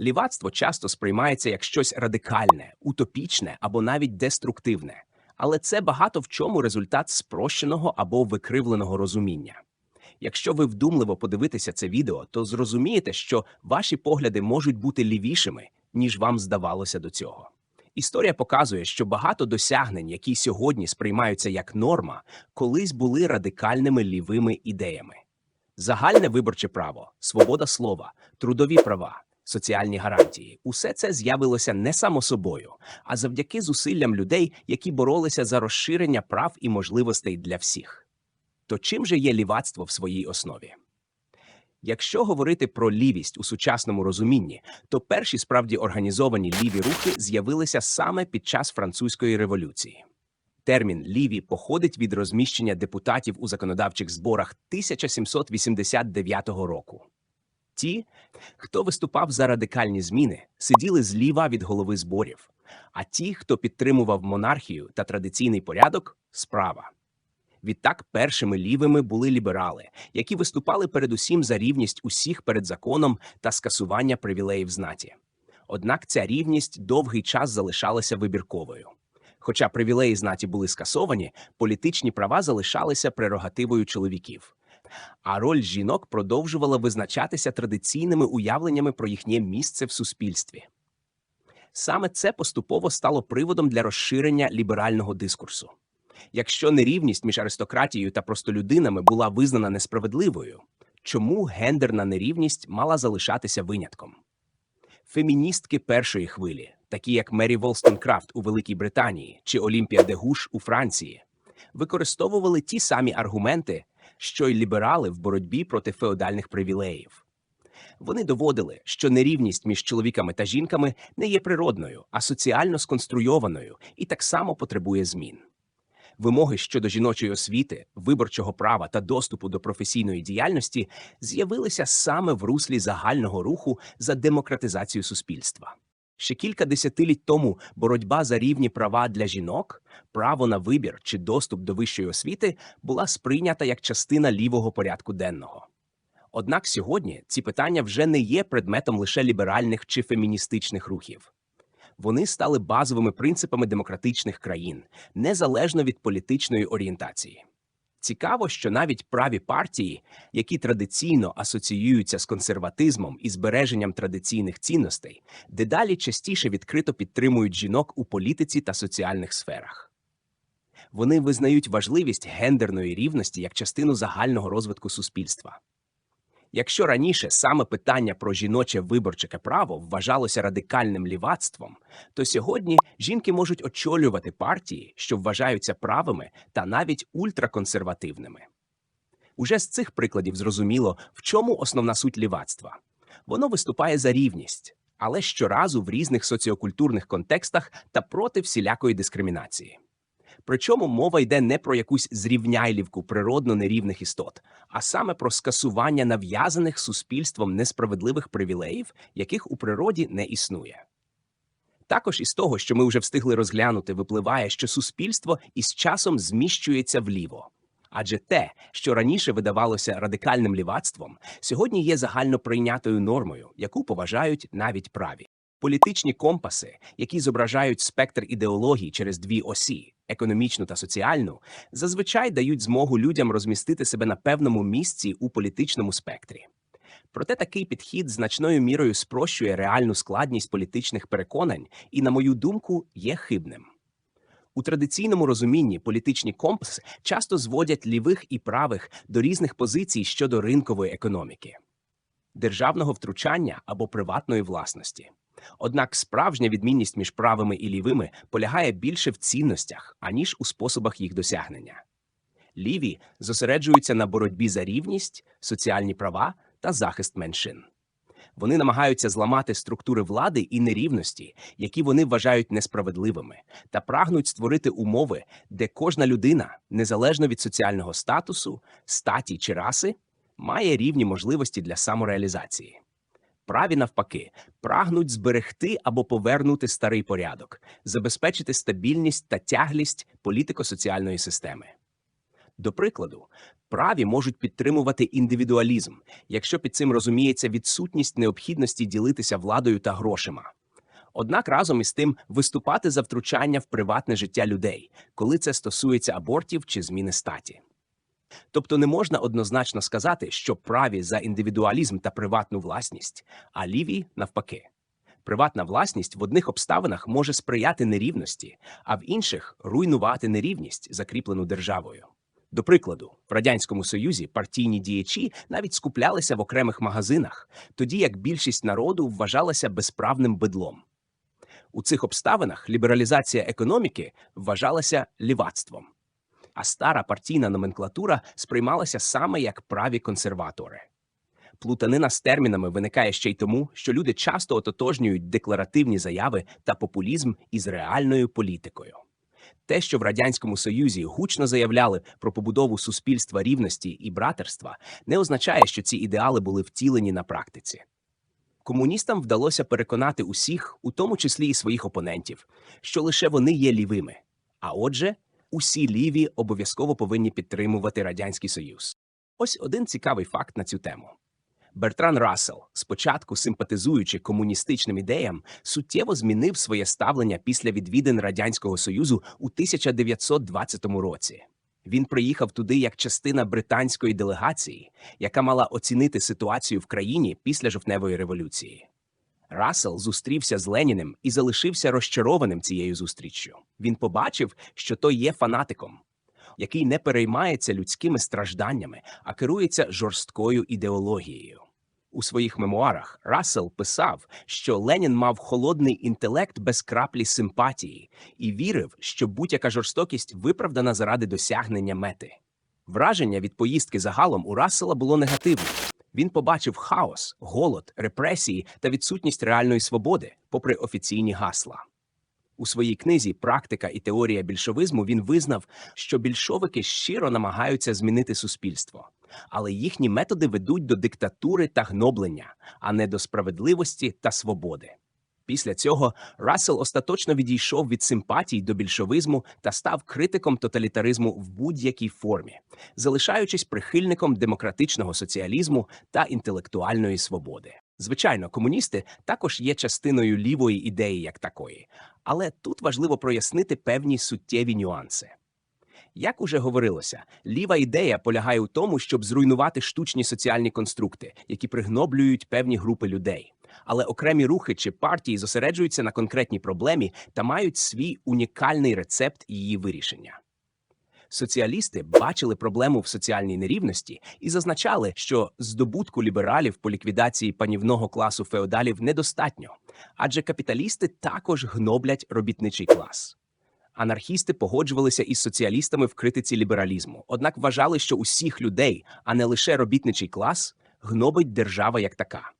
Лівацтво часто сприймається як щось радикальне, утопічне або навіть деструктивне, але це багато в чому результат спрощеного або викривленого розуміння. Якщо ви вдумливо подивитеся це відео, то зрозумієте, що ваші погляди можуть бути лівішими, ніж вам здавалося до цього. Історія показує, що багато досягнень, які сьогодні сприймаються як норма, колись були радикальними лівими ідеями. Загальне виборче право, свобода слова, трудові права, соціальні гарантії усе це з'явилося не само собою, а завдяки зусиллям людей, які боролися за розширення прав і можливостей для всіх. То чим же є лівацтво в своїй основі? Якщо говорити про лівість у сучасному розумінні, то перші справді організовані ліві рухи з'явилися саме під час французької революції. Термін ліві походить від розміщення депутатів у законодавчих зборах 1789 року. Ті, хто виступав за радикальні зміни, сиділи зліва від голови зборів, а ті, хто підтримував монархію та традиційний порядок, справа. Відтак першими лівими були ліберали, які виступали передусім за рівність усіх перед законом та скасування привілеїв знаті. Однак ця рівність довгий час залишалася вибірковою. Хоча привілеї знаті були скасовані, політичні права залишалися прерогативою чоловіків. А роль жінок продовжувала визначатися традиційними уявленнями про їхнє місце в суспільстві. Саме це поступово стало приводом для розширення ліберального дискурсу. Якщо нерівність між аристократією та простолюдинами була визнана несправедливою, чому гендерна нерівність мала залишатися винятком? Феміністки першої хвилі, такі як Мері Волстонкрафт у Великій Британії чи Олімпія Дегуш у Франції, використовували ті самі аргументи, що й ліберали в боротьбі проти феодальних привілеїв. Вони доводили, що нерівність між чоловіками та жінками не є природною, а соціально сконструйованою і так само потребує змін. Вимоги щодо жіночої освіти, виборчого права та доступу до професійної діяльності з'явилися саме в руслі загального руху за демократизацію суспільства. Ще кілька десятиліть тому боротьба за рівні права для жінок, право на вибір чи доступ до вищої освіти була сприйнята як частина лівого порядку денного. Однак сьогодні ці питання вже не є предметом лише ліберальних чи феміністичних рухів. Вони стали базовими принципами демократичних країн, незалежно від політичної орієнтації. Цікаво, що навіть праві партії, які традиційно асоціюються з консерватизмом і збереженням традиційних цінностей, дедалі частіше відкрито підтримують жінок у політиці та соціальних сферах. Вони визнають важливість гендерної рівності як частину загального розвитку суспільства. Якщо раніше саме питання про жіноче виборче право вважалося радикальним лівацтвом, то сьогодні жінки можуть очолювати партії, що вважаються правими та навіть ультраконсервативними. Уже з цих прикладів зрозуміло, в чому основна суть лівацтва. Воно виступає за рівність, але щоразу в різних соціокультурних контекстах та проти всілякої дискримінації. Причому мова йде не про якусь зрівняйлівку природно нерівних істот, а саме про скасування нав'язаних суспільством несправедливих привілеїв, яких у природі не існує. Також із того, що ми вже встигли розглянути, випливає, що суспільство із часом зміщується вліво. Адже те, що раніше видавалося радикальним лівацтвом, сьогодні є загально прийнятою нормою, яку поважають навіть праві. Політичні компаси, які зображають спектр ідеологій через дві осі економічну та соціальну, зазвичай дають змогу людям розмістити себе на певному місці у політичному спектрі. Проте такий підхід значною мірою спрощує реальну складність політичних переконань і, на мою думку, є хибним. У традиційному розумінні політичні компаси часто зводять лівих і правих до різних позицій щодо ринкової економіки, державного втручання або приватної власності. Однак справжня відмінність між правими і лівими полягає більше в цінностях, аніж у способах їх досягнення. Ліві зосереджуються на боротьбі за рівність, соціальні права та захист меншин. Вони намагаються зламати структури влади і нерівності, які вони вважають несправедливими, та прагнуть створити умови, де кожна людина, незалежно від соціального статусу, статі чи раси, має рівні можливості для самореалізації. Праві, навпаки, прагнуть зберегти або повернути старий порядок, забезпечити стабільність та тяглість політико-соціальної системи. До прикладу, праві можуть підтримувати індивідуалізм, якщо під цим розуміється відсутність необхідності ділитися владою та грошима. Однак разом із тим виступати за втручання в приватне життя людей, коли це стосується абортів чи зміни статі. Тобто не можна однозначно сказати, що праві за індивідуалізм та приватну власність, а ліві навпаки. Приватна власність в одних обставинах може сприяти нерівності, а в інших руйнувати нерівність, закріплену державою. До прикладу, в радянському союзі партійні діячі навіть скуплялися в окремих магазинах, тоді як більшість народу вважалася безправним бидлом. У цих обставинах лібералізація економіки вважалася лівацтвом, а стара партійна номенклатура сприймалася саме як праві консерватори. Плутанина з термінами виникає ще й тому, що люди часто ототожнюють декларативні заяви та популізм із реальною політикою. Те, що в радянському союзі гучно заявляли про побудову суспільства рівності і братерства, не означає, що ці ідеали були втілені на практиці. Комуністам вдалося переконати усіх, у тому числі і своїх опонентів, що лише вони є лівими. А отже, усі ліві обов'язково повинні підтримувати Радянський Союз. Ось один цікавий факт на цю тему. Бертран Рассел, спочатку симпатизуючи комуністичним ідеям, суттєво змінив своє ставлення після відвідин Радянського Союзу у 1920 році. Він приїхав туди як частина британської делегації, яка мала оцінити ситуацію в країні після жовтневої революції. Рассел зустрівся з Леніним і залишився розчарованим цією зустріччю. Він побачив, що той є фанатиком, який не переймається людськими стражданнями, а керується жорсткою ідеологією. У своїх мемуарах Рассел писав, що Ленін мав холодний інтелект без краплі симпатії і вірив, що будь-яка жорстокість виправдана заради досягнення мети. Враження від поїздки загалом у Рассела було негативне. Він побачив хаос, голод, репресії та відсутність реальної свободи, попри офіційні гасла. У своїй книзі Практика і теорія більшовизму він визнав, що більшовики щиро намагаються змінити суспільство, але їхні методи ведуть до диктатури та гноблення, а не до справедливості та свободи. Після цього Рассел остаточно відійшов від симпатій до більшовизму та став критиком тоталітаризму в будь-якій формі, залишаючись прихильником демократичного соціалізму та інтелектуальної свободи. Звичайно, комуністи також є частиною лівої ідеї як такої, але тут важливо прояснити певні суттєві нюанси. Як уже говорилося, ліва ідея полягає у тому, щоб зруйнувати штучні соціальні конструкти, які пригноблюють певні групи людей. Але окремі рухи чи партії зосереджуються на конкретній проблемі та мають свій унікальний рецепт її вирішення. Соціалісти бачили проблему в соціальній нерівності і зазначали, що здобутку лібералів по ліквідації панівного класу феодалів недостатньо, адже капіталісти також гноблять робітничий клас. Анархісти погоджувалися із соціалістами в критиці лібералізму, однак вважали, що усіх людей, а не лише робітничий клас, гнобить держава як така.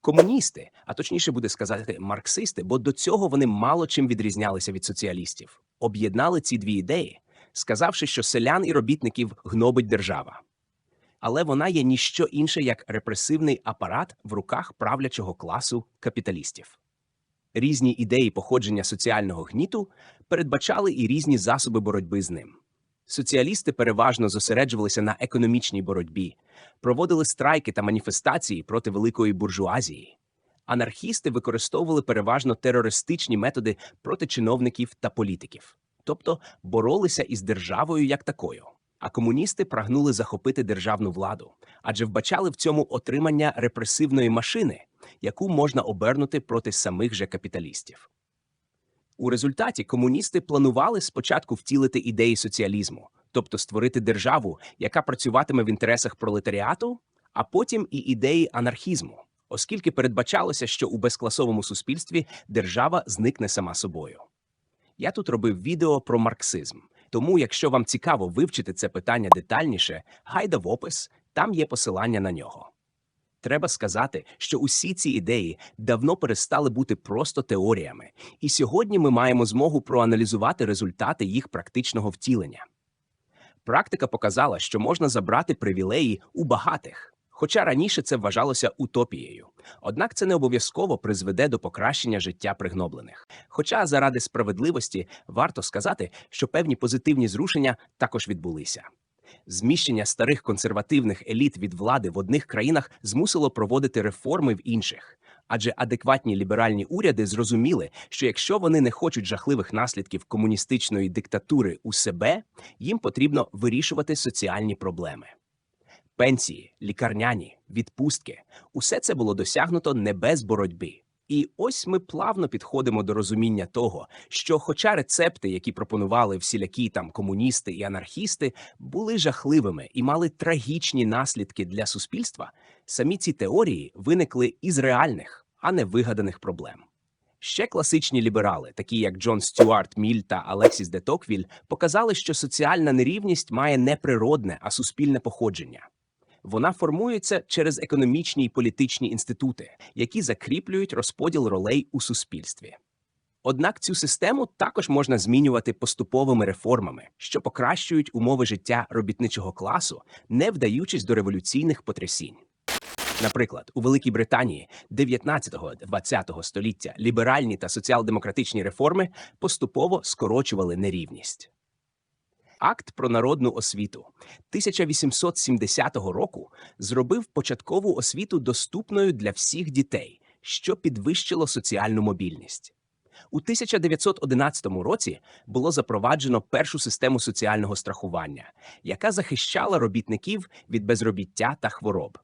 Комуністи, а точніше буде сказати марксисти, бо до цього вони мало чим відрізнялися від соціалістів, об'єднали ці дві ідеї, сказавши, що селян і робітників гнобить держава. Але вона є ніщо інше як репресивний апарат в руках правлячого класу капіталістів. Різні ідеї походження соціального гніту передбачали і різні засоби боротьби з ним. Соціалісти переважно зосереджувалися на економічній боротьбі, проводили страйки та маніфестації проти великої буржуазії. Анархісти використовували переважно терористичні методи проти чиновників та політиків, тобто боролися із державою як такою. А комуністи прагнули захопити державну владу, адже вбачали в цьому отримання репресивної машини, яку можна обернути проти самих же капіталістів. У результаті комуністи планували спочатку втілити ідеї соціалізму, тобто створити державу, яка працюватиме в інтересах пролетаріату, а потім і ідеї анархізму, оскільки передбачалося, що у безкласовому суспільстві держава зникне сама собою. Я тут робив відео про марксизм, тому, якщо вам цікаво вивчити це питання детальніше, гайда в опис, там є посилання на нього. Треба сказати, що усі ці ідеї давно перестали бути просто теоріями, і сьогодні ми маємо змогу проаналізувати результати їх практичного втілення. Практика показала, що можна забрати привілеї у багатих, хоча раніше це вважалося утопією. Однак це не обов'язково призведе до покращення життя пригноблених. Хоча заради справедливості варто сказати, що певні позитивні зрушення також відбулися. Зміщення старих консервативних еліт від влади в одних країнах змусило проводити реформи в інших. Адже адекватні ліберальні уряди зрозуміли, що якщо вони не хочуть жахливих наслідків комуністичної диктатури у себе, їм потрібно вирішувати соціальні проблеми. Пенсії, лікарняні, відпустки усе це було досягнуто не без боротьби. І ось ми плавно підходимо до розуміння того, що, хоча рецепти, які пропонували всілякі там комуністи і анархісти, були жахливими і мали трагічні наслідки для суспільства, самі ці теорії виникли із реальних, а не вигаданих проблем. Ще класичні ліберали, такі як Джон Стюарт Міль та Алексіс де Токвіль, показали, що соціальна нерівність має не природне, а суспільне походження. Вона формується через економічні і політичні інститути, які закріплюють розподіл ролей у суспільстві. Однак цю систему також можна змінювати поступовими реформами, що покращують умови життя робітничого класу, не вдаючись до революційних потрясінь. Наприклад, у Великій Британії 19-20 століття ліберальні та соціал-демократичні реформи поступово скорочували нерівність. Акт про народну освіту 1870 року зробив початкову освіту доступною для всіх дітей, що підвищило соціальну мобільність. У 1911 році було запроваджено першу систему соціального страхування, яка захищала робітників від безробіття та хвороб.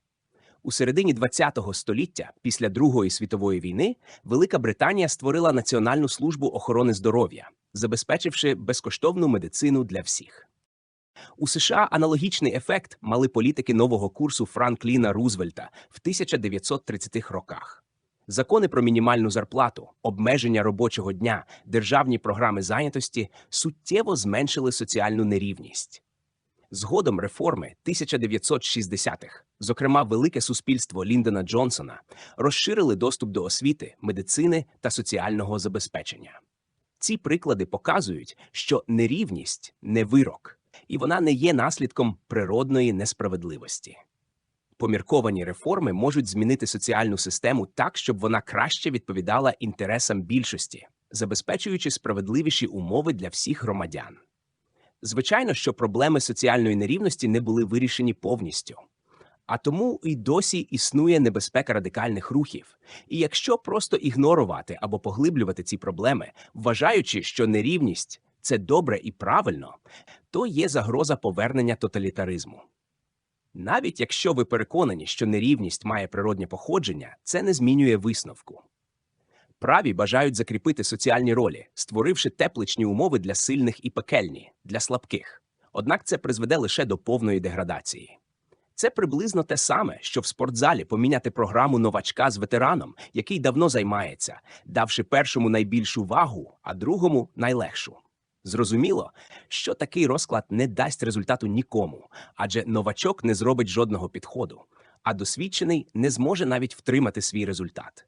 У середині ХХ століття, після Другої світової війни, Велика Британія створила Національну службу охорони здоров'я, забезпечивши безкоштовну медицину для всіх. У США аналогічний ефект мали політики нового курсу Франкліна Рузвельта в 1930-х роках. Закони про мінімальну зарплату, обмеження робочого дня, державні програми зайнятості суттєво зменшили соціальну нерівність. Згодом реформи 1960-х, зокрема велике суспільство Ліндона Джонсона, розширили доступ до освіти, медицини та соціального забезпечення. Ці приклади показують, що нерівність не вирок, і вона не є наслідком природної несправедливості. Помірковані реформи можуть змінити соціальну систему так, щоб вона краще відповідала інтересам більшості, забезпечуючи справедливіші умови для всіх громадян. Звичайно, що проблеми соціальної нерівності не були вирішені повністю. А тому і досі існує небезпека радикальних рухів. І якщо просто ігнорувати або поглиблювати ці проблеми, вважаючи, що нерівність це добре і правильно, то є загроза повернення тоталітаризму. Навіть якщо ви переконані, що нерівність має природнє походження, це не змінює висновку. Праві бажають закріпити соціальні ролі, створивши тепличні умови для сильних і пекельні, для слабких. Однак це призведе лише до повної деградації. Це приблизно те саме, що в спортзалі поміняти програму новачка з ветераном, який давно займається, давши першому найбільшу вагу, а другому найлегшу. Зрозуміло, що такий розклад не дасть результату нікому, адже новачок не зробить жодного підходу, а досвідчений не зможе навіть втримати свій результат.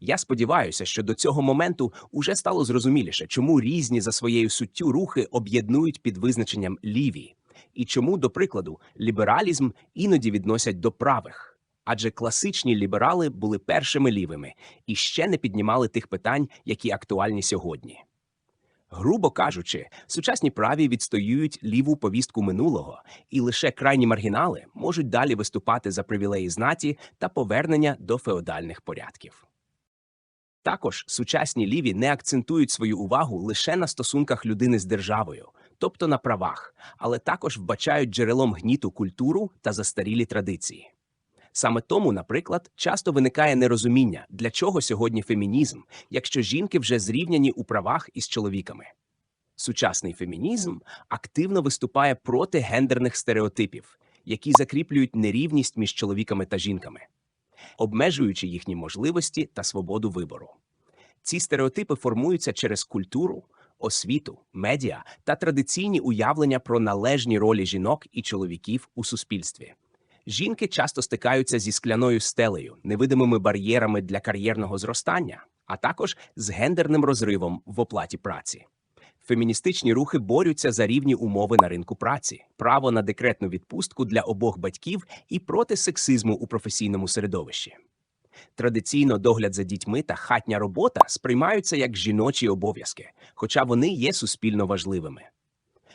Я сподіваюся, що до цього моменту уже стало зрозуміліше, чому різні за своєю суттю рухи об'єднують під визначенням ліві, і чому, до прикладу, лібералізм іноді відносять до правих. Адже класичні ліберали були першими лівими і ще не піднімали тих питань, які актуальні сьогодні. Грубо кажучи, сучасні праві відстоюють ліву повістку минулого, і лише крайні маргінали можуть далі виступати за привілеї знаті та повернення до феодальних порядків. Також сучасні ліві не акцентують свою увагу лише на стосунках людини з державою, тобто на правах, але також вбачають джерелом гніту культуру та застарілі традиції. Саме тому, наприклад, часто виникає нерозуміння, для чого сьогодні фемінізм, якщо жінки вже зрівняні у правах із чоловіками. Сучасний фемінізм активно виступає проти гендерних стереотипів, які закріплюють нерівність між чоловіками та жінками, обмежуючи їхні можливості та свободу вибору. Ці стереотипи формуються через культуру, освіту, медіа та традиційні уявлення про належні ролі жінок і чоловіків у суспільстві. Жінки часто стикаються зі скляною стелею, невидимими бар'єрами для кар'єрного зростання, а також з гендерним розривом в оплаті праці. Феміністичні рухи борються за рівні умови на ринку праці, право на декретну відпустку для обох батьків і проти сексизму у професійному середовищі. Традиційно догляд за дітьми та хатня робота сприймаються як жіночі обов'язки, хоча вони є суспільно важливими.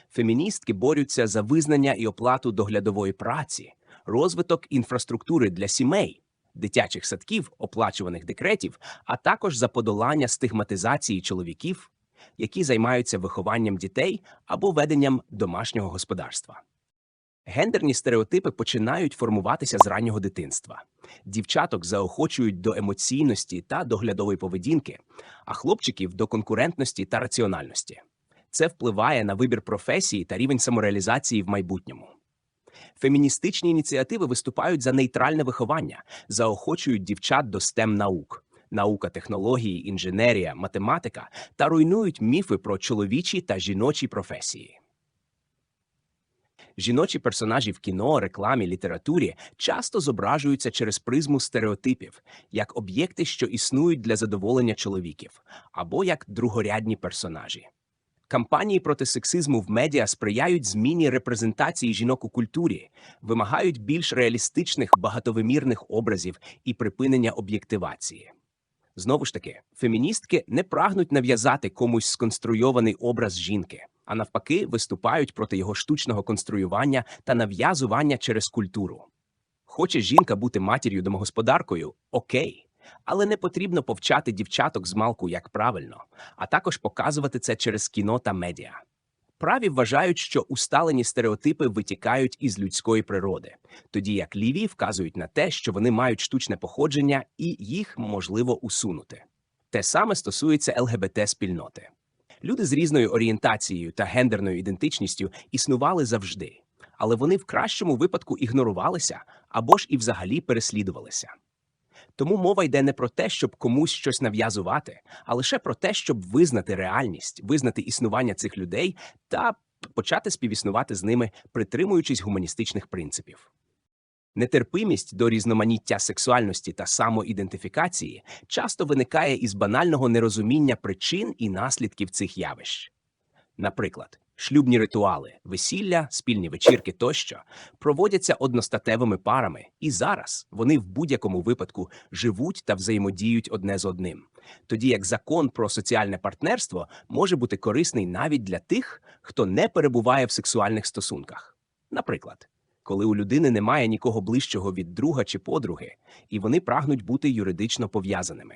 Феміністки борються за визнання і оплату доглядової праці, розвиток інфраструктури для сімей, дитячих садків, оплачуваних декретів, а також за подолання стигматизації чоловіків, які займаються вихованням дітей або веденням домашнього господарства. Гендерні стереотипи починають формуватися з раннього дитинства. Дівчаток заохочують до емоційності та доглядової поведінки, а хлопчиків до конкурентності та раціональності. Це впливає на вибір професії та рівень самореалізації в майбутньому. Феміністичні ініціативи виступають за нейтральне виховання, заохочують дівчат до STEM наук, наука технології, інженерія, математика та руйнують міфи про чоловічі та жіночі професії. Жіночі персонажі в кіно, рекламі, літературі часто зображуються через призму стереотипів, як об'єкти, що існують для задоволення чоловіків, або як другорядні персонажі. Кампанії проти сексизму в медіа сприяють зміні репрезентації жінок у культурі, вимагають більш реалістичних багатовимірних образів і припинення об'єктивації. Знову ж таки, феміністки не прагнуть нав'язати комусь сконструйований образ жінки, а навпаки, виступають проти його штучного конструювання та нав'язування через культуру. Хоче жінка бути матір'ю домогосподаркою окей, але не потрібно повчати дівчаток з малку як правильно, а також показувати це через кіно та медіа. Праві вважають, що усталені стереотипи витікають із людської природи, тоді як ліві вказують на те, що вони мають штучне походження і їх можливо усунути. Те саме стосується ЛГБТ-спільноти. Люди з різною орієнтацією та гендерною ідентичністю існували завжди, але вони в кращому випадку ігнорувалися або ж і взагалі переслідувалися. Тому мова йде не про те, щоб комусь щось нав'язувати, а лише про те, щоб визнати реальність, визнати існування цих людей та почати співіснувати з ними, притримуючись гуманістичних принципів. Нетерпимість до різноманіття сексуальності та самоідентифікації часто виникає із банального нерозуміння причин і наслідків цих явищ. Наприклад, шлюбні ритуали, весілля, спільні вечірки тощо проводяться одностатевими парами, і зараз вони в будь-якому випадку живуть та взаємодіють одне з одним. Тоді як закон про соціальне партнерство може бути корисний навіть для тих, хто не перебуває в сексуальних стосунках. Наприклад, коли у людини немає нікого ближчого від друга чи подруги, і вони прагнуть бути юридично пов'язаними.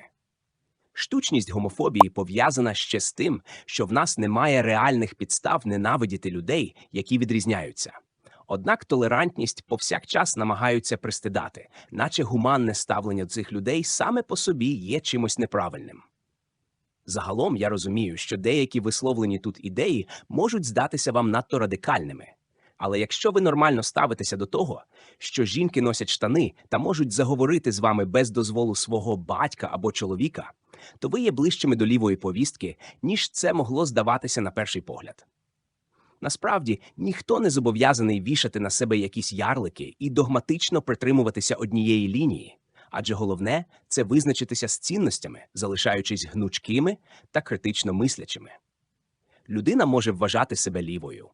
Штучність гомофобії пов'язана ще з тим, що в нас немає реальних підстав ненавидіти людей, які відрізняються. Однак толерантність повсякчас намагаються пристидати, наче гуманне ставлення цих людей саме по собі є чимось неправильним. Загалом я розумію, що деякі висловлені тут ідеї можуть здатися вам надто радикальними. Але якщо ви нормально ставитеся до того, що жінки носять штани та можуть заговорити з вами без дозволу свого батька або чоловіка, то ви є ближчими до лівої повістки, ніж це могло здаватися на перший погляд. Насправді ніхто не зобов'язаний вішати на себе якісь ярлики і догматично притримуватися однієї лінії, адже головне це визначитися з цінностями, залишаючись гнучкими та критично мислячими. Людина може вважати себе лівою,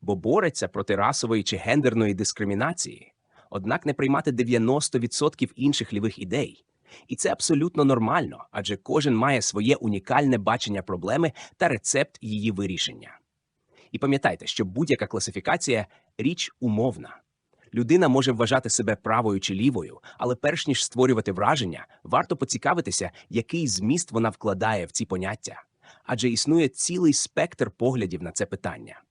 бо бореться проти расової чи гендерної дискримінації, однак не приймати 90% інших лівих ідей. І це абсолютно нормально, адже кожен має своє унікальне бачення проблеми та рецепт її вирішення. І пам'ятайте, що будь-яка класифікація річ умовна. Людина може вважати себе правою чи лівою, але перш ніж створювати враження, варто поцікавитися, який зміст вона вкладає в ці поняття, адже існує цілий спектр поглядів на це питання.